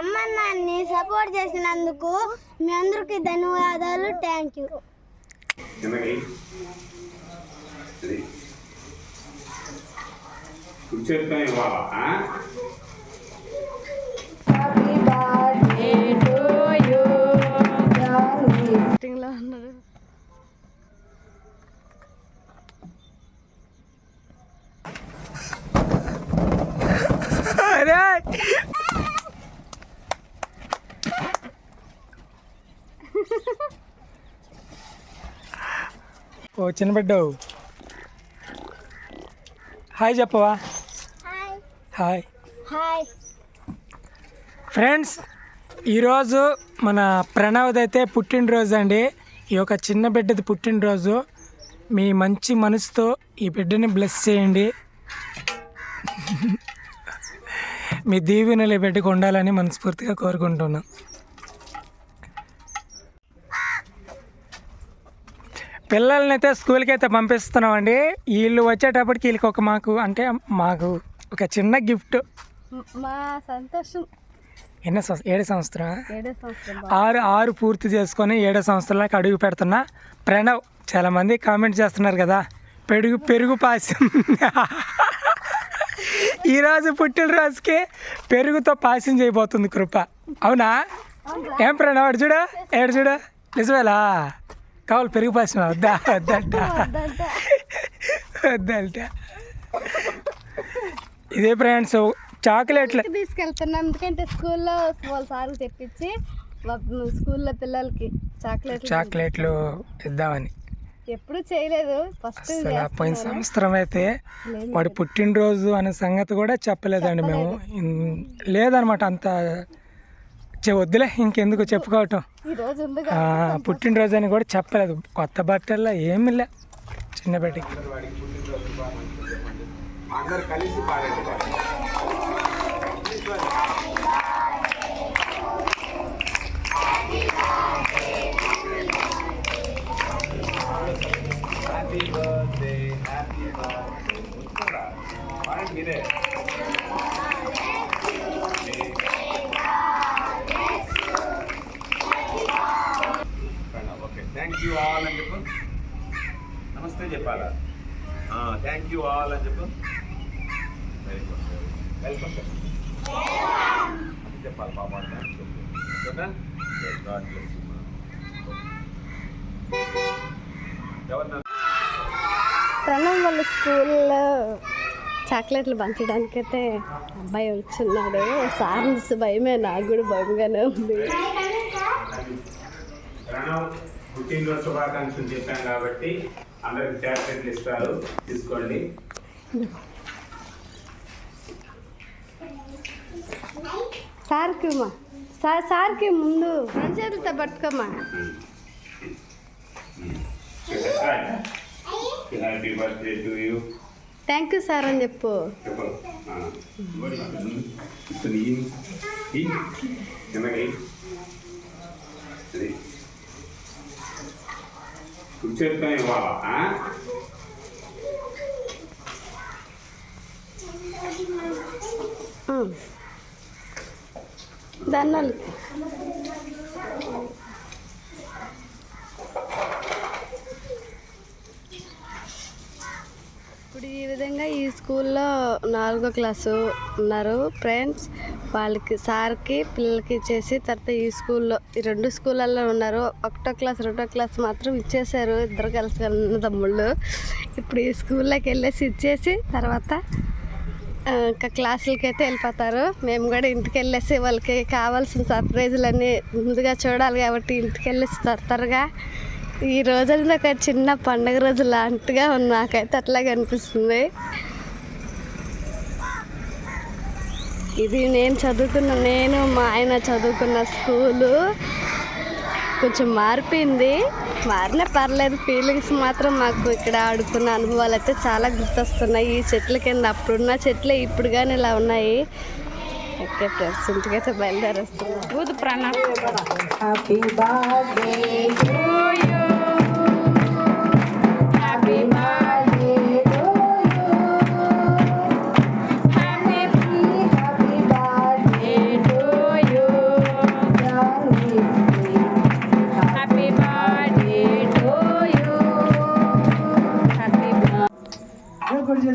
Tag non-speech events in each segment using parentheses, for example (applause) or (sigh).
అమ్మ నాన్ని సపోర్ట్ చేసినందుకు మీ అందరికి ధన్యవాదాలు. థ్యాంక్ యూ ఇది కూర్చోతో ఇవ్వాలా ఆ? లో ఉన్నారు ఓ చిన్న బిడ్డ హాయ్ చెప్పవా? హాయ్. హాయ్. హాయ్. ఫ్రెండ్స్ ఈరోజు మన ప్రణవ్ది అయితే పుట్టినరోజు అండి. ఈ యొక్క చిన్న బిడ్డది పుట్టినరోజు. మీ మంచి మనసుతో ఈ బిడ్డని బ్లెస్ చేయండి. మీ దీవెనలు ఈ బిడ్డకు ఉండాలని మనస్ఫూర్తిగా కోరుకుంటున్నాం. పిల్లల్ని అయితే స్కూల్కి అయితే పంపిస్తున్నామండి. వీళ్ళు వచ్చేటప్పటికి వీళ్ళకి ఒక మాకు అంటే మాకు ఒక చిన్న గిఫ్ట్. మా సంతోషం. ఎన్నో సంవత్సరం? ఏడు సంవత్సరం ఆరు ఆరు పూర్తి చేసుకొని ఏడో సంవత్సరాలకు అడుగు పెడుతున్నా. ప్రణవ్ చాలామంది కామెంట్ చేస్తున్నారు కదా. పెరుగు పెరుగు పాసం ఈరోజు పుట్టినరోజుకి పెరుగుతో పాసం చేయబోతుంది కృప. అవునా? ఏం ప్రణవ్ అడు చూడు ఏడు చూడు. నిజమేలా కావాలి పెరుగు పాసం వద్దా? వద్దంట. వద్దంట. ఇదే ఫ్రెండ్స్ చాక్లెట్లు. తీసుకెళ్తున్నాం ఎందుకంటే స్కూల్లో వాళ్ళ సార్లు తెప్పించి స్కూల్లో పిల్లలకి చాక్లెట్ చాక్లెట్లు ఇద్దామని. ఎప్పుడు చేయలేదు. ఫస్ట్ పోయిన సంవత్సరం అయితే వాడి పుట్టినరోజు అనే సంగతి కూడా చెప్పలేదండి మేము. లేదనమాట అంత వద్దులే ఇంకెందుకు చెప్పుకోవటం ఈ రోజు ఉంది ఆ, పుట్టినరోజు అని కూడా చెప్పలేదు కొత్త బట్టల్లో ఏమి లే చిన్న బిడ్డకి అందరు కలిసి పాడండి పాడండి. హ్యాపీ బర్త్డే హ్యాపీ బర్త్డే కూర్చోరా. పాడండి మీరే థ్యాంక్ యూ ఆల్ అని చెప్పు. నమస్తే చెప్పాలా? థ్యాంక్ యూ ఆల్ అని చెప్పు. వెరీ గుడ్ వెల్కమ్ చెప్పాలి పాప ప్రణవ్ వాళ్ళ స్కూల్లో చాక్లెట్లు పంచడానికి అయితే అబ్బాయి వచ్చున్నాడు. సార్ చూసి భయమే నాకు కూడా భయంగానే ఉంది. పుట్టినరోజు శుభాకాంక్షలు చెప్పాం కాబట్టి అందరికి చాక్లెట్లు ఇస్తారు తీసుకోండి సార్కి సార్ సార్కి ముందు రెండు చేతులతో పట్టుకోమ్మా happy birthday to you thank you sir అని చెప్పు చెప్పు ఇవ్వాలా ఆ? దండాలు ఇప్పుడు ఈ విధంగా ఈ స్కూల్లో నాలుగో క్లాసు ఉన్నారు ఫ్రెండ్స్. వాళ్ళకి సార్కి పిల్లలకి ఇచ్చేసి తర్వాత ఈ స్కూల్లో ఈ రెండు స్కూళ్ళల్లో ఉన్నారు. ఒకటో క్లాస్ రెండో క్లాస్ మాత్రం ఇచ్చేసారు ఇద్దరు కలిసి ఉన్న తమ్ముళ్ళు. ఇప్పుడు ఈ స్కూల్లోకి వెళ్ళేసి ఇచ్చేసి తర్వాత ఇంకా క్లాసులకి అయితే వెళ్ళిపోతారు. మేము కూడా ఇంటికి వెళ్ళేసి వాళ్ళకి కావాల్సిన సర్ప్రైజులన్నీ ముందుగా చూడాలి కాబట్టి ఇంటికి వెళ్ళేసి త్వరగా ఈ రోజు ఒక చిన్న పండగ రోజు లాంటిగా నాకైతే అట్లాగే అనిపిస్తుంది. ఇది నేను చదువుకున్న నేను మా ఆయన చదువుకున్న స్కూలు. కొంచెం మారిపోయింది. మారినా పర్లేదు ఫీలింగ్స్ మాత్రం మాకు ఇక్కడ ఆడుకున్న అనుభవాలు అయితే చాలా గుర్తొస్తున్నాయి. ఈ చెట్ల కింద అప్పుడున్న చెట్లే ఇప్పుడు కానీ ఇలా ఉన్నాయి. ఓకే ఫ్రెండ్స్ ఇంటికైతే బయలుదేరేస్తున్నాం.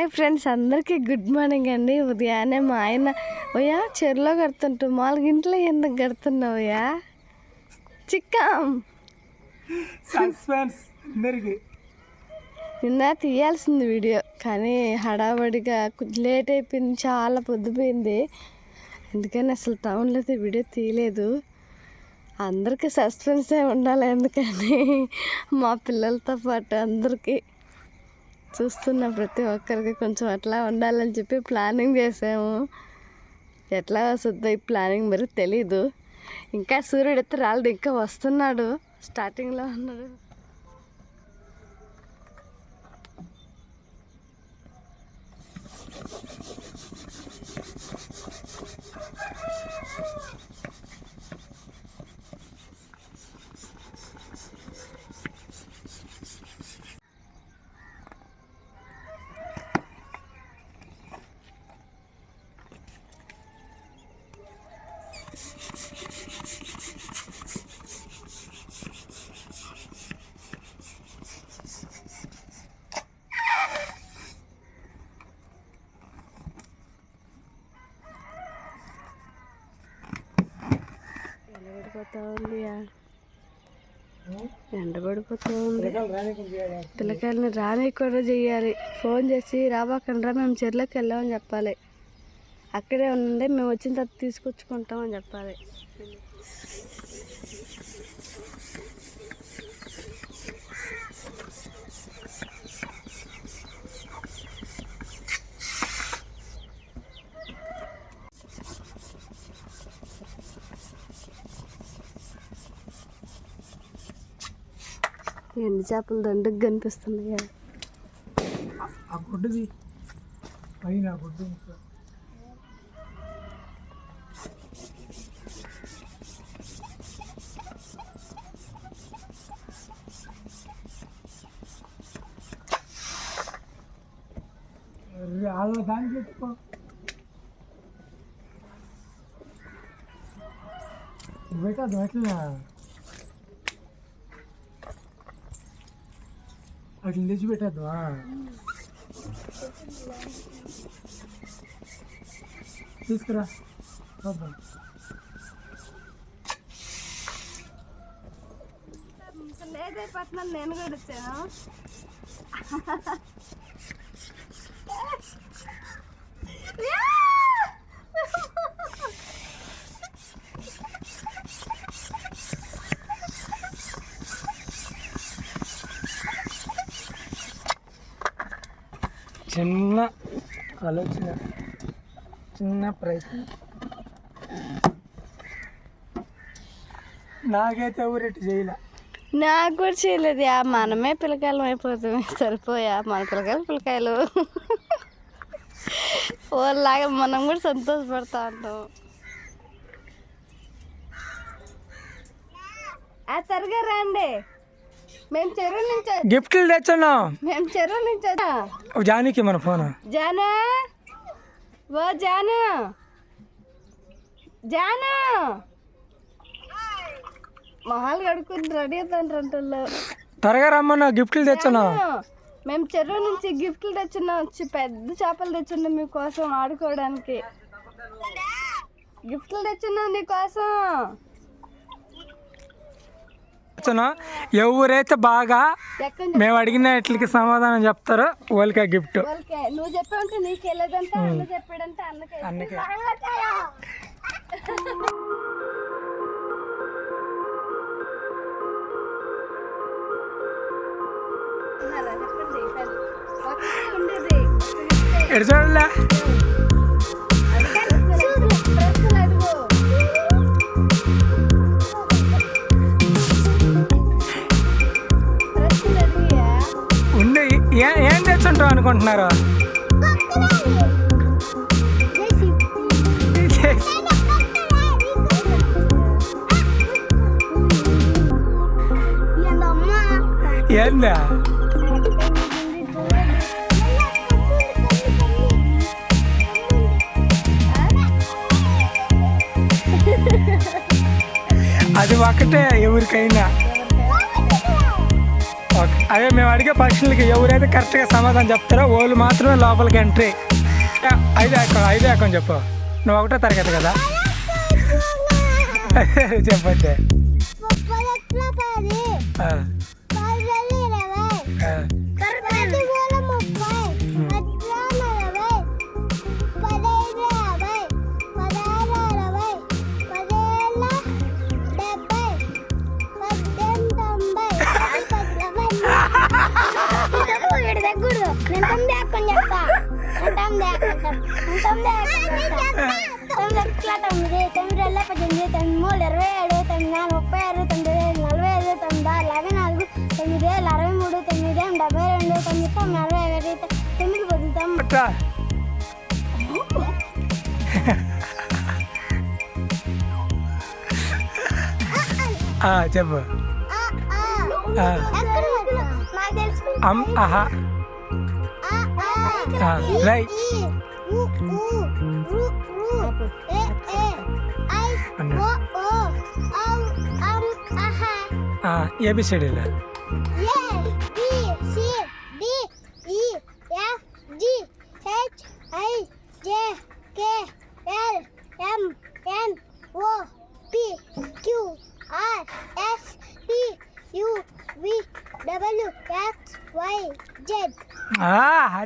Hi friends అందరికీ గుడ్ మార్నింగ్ అండి. ఉదయాన్నే మా ఆయన ఓయా చెరులో కడుతుంటూ మామూలుగా ఇంట్లో ఎందుకు కడుతున్నావయ్యా? చిక్కం. నిన్న తీయాల్సింది వీడియో కానీ హడావడిగా కొంచెం లేట్ అయిపోయింది చాలా పొద్దుపోయింది. అందుకని అసలు టౌన్లో అయితే వీడియో తీయలేదు. అందరికీ సస్పెన్సే ఉండాలి ఎందుకని మా పిల్లలతో పాటు అందరికీ చూస్తున్న ప్రతి ఒక్కరికి కొంచెం అట్లా ఉండాలని చెప్పి ప్లానింగ్ చేసాము. ఎట్లా వస్తుందో ఈ ప్లానింగ్ మరి తెలీదు. ఇంకా సూర్యుడు అయితే రాలేదు ఇంకా వస్తున్నాడు. స్టార్టింగ్లో ఉన్నాడు ఎండబడిపోతా ఉంది ఎండబడిపోతూ ఉంది పిల్లకాయలని రాని కూడా చెయ్యాలి. ఫోన్ చేసి రాబాకండ్రా మేము చెర్లోకి వెళ్ళామని చెప్పాలి. అక్కడే ఉండే మేము వచ్చిన తర్వాత తీసుకొచ్చుకుంటామని చెప్పాలి. ఎండు చేపలు దండుకు కనిపిస్తున్నాయి ఆ గుడ్డుది పైన ఆ గుడ్డు ఇంకా. అరే, అలా దానికి పెట్టుకో పెట్టదు అట్లా అట్లా తెచ్చి పెట్టద్దు తీసుకురా చూద్దాం లేదైపోతున్నాను నేను కూడా వచ్చాను చిన్న ఆలోచన చిన్న ప్రయత్నం. నాకైతే ఊరెట్టు చేయలే. నాకు కూడా చేయలేదు. యా మనమే పిల్లకాయలు అయిపోతుంది. సరిపోయా? మన పిల్లకాయలు పిల్లకాయలు. వాళ్ళలాగా మనం కూడా సంతోషపడతా ఉంటాం. ఆ త్వరగా రండి. మేము చెరువు నుంచి గిఫ్ట్లు తెచ్చున్నాం మేము చెరువు నుంచి వచ్చా. జానికి మన ఫోన్. జానా ఓ జాను. జాను. మొహాలు కడుక్కుని రెడీ అవుతాను త్వరగా రమ్మన్నా గిఫ్ట్లు తెచ్చున్నాం. మేము చెరువు నుంచి గిఫ్ట్లు తెచ్చున్నాం. పెద్ద చేపలు తెచ్చున్నాం మీకోసం ఆడుకోవడానికి. గిఫ్ట్లు తెచ్చున్నాం. నీకోసం ఎవరైతే బాగా మేము అడిగిన వాటికి సమాధానం చెప్తారో వాళ్ళకి ఆ గిఫ్ట్ నువ్వు చెప్పావంటే నీకు వెళ్ళదంటే అన్న చెప్పాడంటే అన్నకే. అన్నకే. ఉన్నారా? చెప్పండి. ఒక్కటే ఉండేది. ఎడు చూడలే? ఏం అనుకుంటున్నారు? ఏందా? అది ఒకటే ఎవరికైనా. అదే మేము అడిగే ప్రశ్నలకి ఎవరైతే కరెక్ట్గా సమాధానం చెప్తారో వాళ్ళు మాత్రమే లోపలికి ఎంట్రీ. ఐదు ఎక్కం ఐదు ఎక్కం చెప్పు. నువ్వు ఒకటో తరగతి కదా? (laughs) చెప్పండి. ఆ, చెప్పు ఆ. ఎక్కడ నాకు తెలుసు అమ్ ఆహా ఆ, రై ఏబిసిడీలో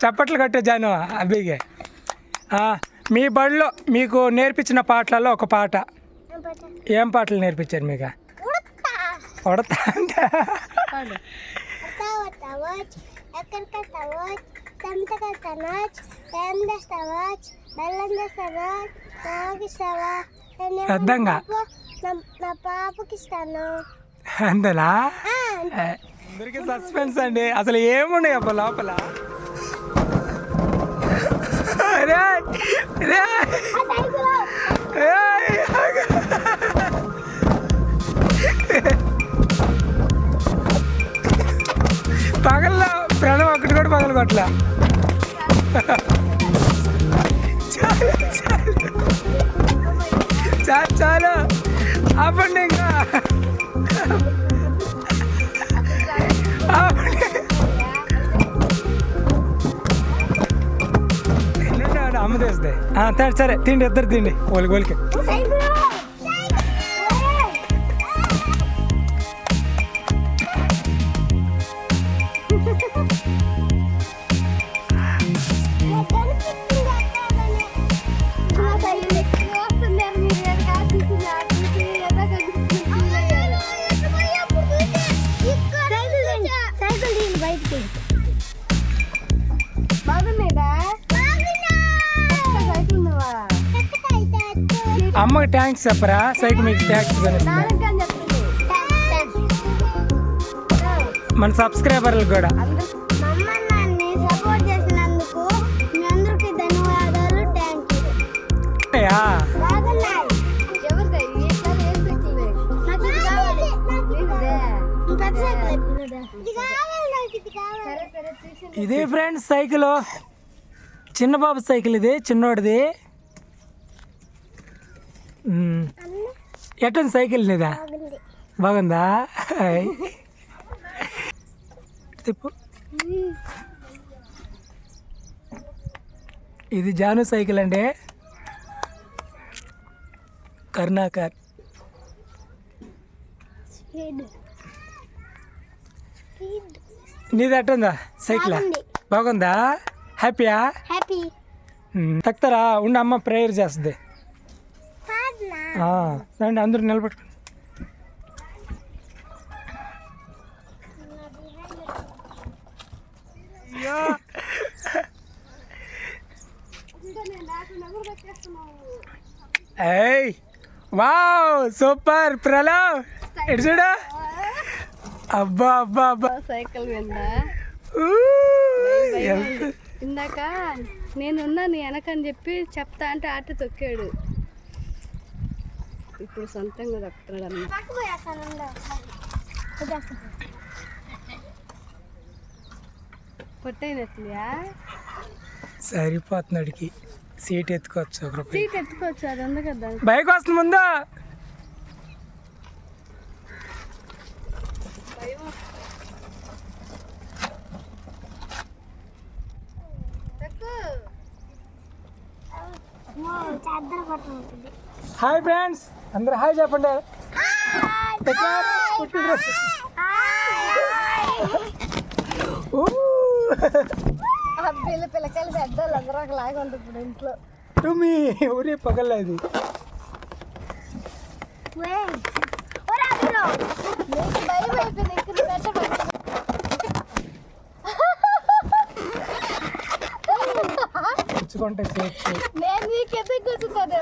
చప్పట్లు కట్టే జాను ఆ, మీ బడిలో మీకు నేర్పించిన పాటలలో ఒక పాట. ఏం పాటలు నేర్పించారు మీకు? కొడతా అంటే? అర్థంగా. నా పాపకి ఇస్తాను అందరికీ సస్పెన్స్ అండి. అసలు ఏమున్నాయి అబ్బా లోపల? పగల ప్రాణం ఒకటి కూడా పగలు కొట్ల చాలు. చాలు చాలు. చాలు ఇంకా ఆడ సరే సరే తిండి ఇద్దరు తిండి. ఓలికి ఓలికి ట్యాంక్స్ చెప్పరా సైకి మీకు థ్యాంక్స్ మన సబ్స్క్రైబర్లు కూడా. ఇది ఫ్రెండ్స్ సైకిల్. చిన్నబాబు సైకిల్ ఇది చిన్నోడిది. మ్మ్. ఎట్టుంది సైకిల్ నీదా? బాగుంది. తిప్పు ఇది జాను సైకిల్ అండి. కరుణాకర్. నీది ఎట్టుందా సైకిల్? బాగుంది. హ్యాపీయా? హ్యాపీ. తక్కుతారా? ఉండి అమ్మ ప్రేయర్ చేస్తుంది. రండి అందరూ నిలబెట్టుకోండి. ఏయ్ వావ్ సూపర్ ప్రలవ్. ఎటు చూడు. అబ్బా అబ్బా అబ్బా. సైకిల్ మీద. ఇందాక నేనున్నా నీ వెనకని చెప్పి చెప్తా అంటే ఆట తొక్కాడు. ఇప్పుడు సొంతంగా కట్టుతున్నాడు అన్న పొట్టైనట్లుగా సరిపోతున్నాడికి సీట్ ఎత్తుకోవచ్చు ఒక సీట్ ఎత్తుకోవచ్చు అది ఉంది కదా బైక్ వస్తుంది ముందా హాయ్ ఫ్రెండ్స్ అందరు హాయ్ చెప్పండి. పిల్ల పిల్లకాయలు పెద్దోళ్ళు అందరూ ఒకలాగా ఉంటుంది ఇప్పుడు ఇంట్లో. టుమి ఊరి పగలేదు భయం అయిపోయింది ఇక్కడ పెట్టబడి తెచ్చుకుంటే చేయొచ్చు నేను నీకు ఎందుకు కూర్చుంటాను